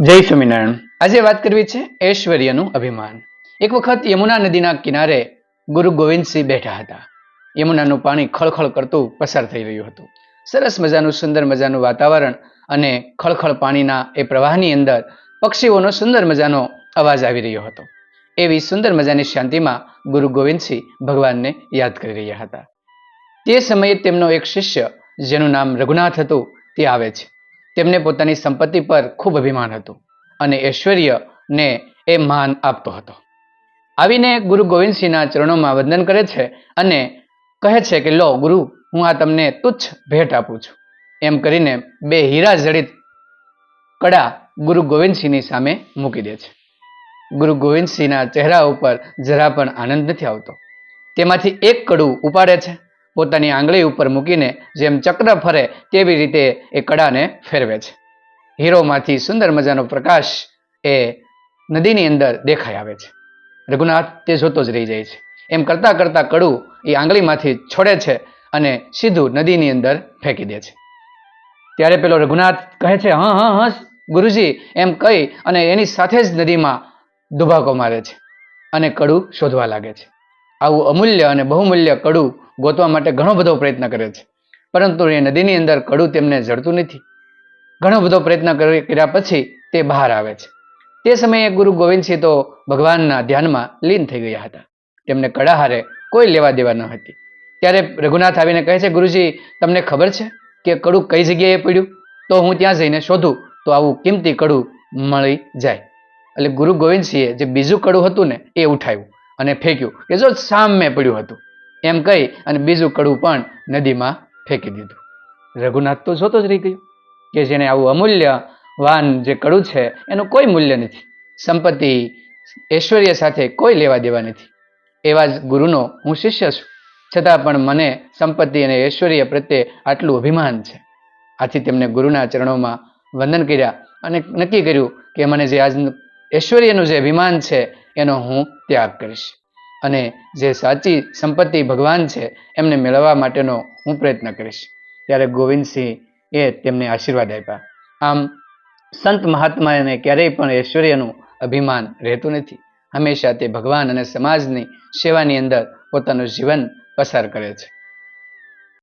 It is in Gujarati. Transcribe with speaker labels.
Speaker 1: જય સ્વામિનારાયણ. આજે વાત કરવી છે ઐશ્વર્યનું અભિમાન. એક વખત યમુના નદીના કિનારે ગુરુ ગોવિંદસિંહ બેઠા હતા. યમુનાનું પાણી ખળખળ કરતું પસાર થઈ રહ્યું હતું. સરસ મજાનું, સુંદર મજાનું વાતાવરણ અને ખળખળ પાણીના એ પ્રવાહની અંદર પક્ષીઓનો સુંદર મજાનો અવાજ આવી રહ્યો હતો. એવી સુંદર મજાની શાંતિમાં ગુરુ ગોવિંદસિંહ ભગવાનને યાદ કરી રહ્યા હતા. તે સમયે તેમનો એક શિષ્ય, જેનું નામ રઘુનાથ હતું, તે આવે છે. તેમને પોતાની સંપત્તિ પર ખૂબ અભિમાન હતું અને ઐશ્વર્યને એ માન આપતો હતો. આવીને ગુરુ ગોવિંદસિંહના ચરણોમાં વંદન કરે છે અને કહે છે કે, લો, ગુરુ, હું આ તમને તુચ્છ ભેટ આપું છું. એમ કરીને બે હીરા જડિત કડા ગુરુ ગોવિંદસિંહની સામે મૂકી દે છે. ગુરુ ગોવિંદસિંહના ચહેરા ઉપર જરા પણ આનંદ નથી આવતો. તેમાંથી એક કડું ઉપાડે છે પોતાની આંગળી ઉપર મૂકીને જેમ ચક્ર ફરે તેવી રીતે એ કડાને ફેરવે છે. હીરોમાંથી સુંદર મજાનો પ્રકાશ એ નદીની અંદર દેખાઈ આવે છે. રઘુનાથ તે જોતો જ રહી જાય છે. એમ કરતાં કરતાં કડું એ આંગળીમાંથી છોડે છે અને સીધું નદીની અંદર ફેંકી દે છે. ત્યારે પેલો રઘુનાથ કહે છે, હા હા હા, ગુરુજી, એમ કહી અને એની સાથે જ નદીમાં દુભાકો મારે છે અને કડું શોધવા લાગે છે. આવું અમૂલ્ય અને બહુમૂલ્ય કડું ગોતવા માટે ઘણો બધો પ્રયત્ન કરે છે. પરંતુ એ નદીની અંદર કડું તેમને જડતું નથી. ઘણો બધો પ્રયત્ન કર્યા પછી તે બહાર આવે છે. તે સમયે ગુરુ ગોવિંદસિંહ તો ભગવાનના ધ્યાનમાં લીન થઈ ગયા હતા. તેમને કડાહારે કોઈ લેવા દેવા ન હતી. ત્યારે રઘુનાથ આવીને કહે છે, ગુરુજી, તમને ખબર છે કે કડું કઈ જગ્યાએ પડ્યું? તો હું ત્યાં જઈને શોધું, તો આવું કિંમતી કડું મળી જાય. એટલે ગુરુ ગોવિંદસિંહે જે બીજું કડું હતું ને, એ ઉઠાવ્યું અને ફેંક્યું કે જો સામે પડ્યું હતું. એમ કહી અને બીજું કડું પણ નદીમાં ફેંકી દીધું. રઘુનાથ તો જોતો જ રહી ગયો કે જેને આવું અમૂલ્ય વાન જે કડું છે, એનું કોઈ મૂલ્ય નથી. સંપત્તિ ઐશ્વર્ય સાથે કોઈ લેવા દેવા નથી. એવા જ ગુરુનો હું શિષ્ય છું. છતાં પણ મને સંપત્તિ અને ઐશ્વર્ય પ્રત્યે આટલું અભિમાન છે. આથી તેમને ગુરુના ચરણોમાં વંદન કર્યા અને નક્કી કર્યું કે મને જે આજનું ઐશ્વર્યનું જે અભિમાન છે, એનો હું ત્યાગ કરીશ. અને જે સાચી સંપત્તિ ભગવાન છે, એમને મેળવવા માટેનો હું પ્રયત્ન કરીશ. ત્યારે ગોવિંદસિંહ એ તેમને આશીર્વાદ આપ્યા. આમ, સંત મહાત્માને ક્યારેય પણ ઐશ્વર્યનું અભિમાન રહેતું નથી. હંમેશા તે ભગવાન અને સમાજની સેવાની અંદર પોતાનું જીવન પસાર કરે છે.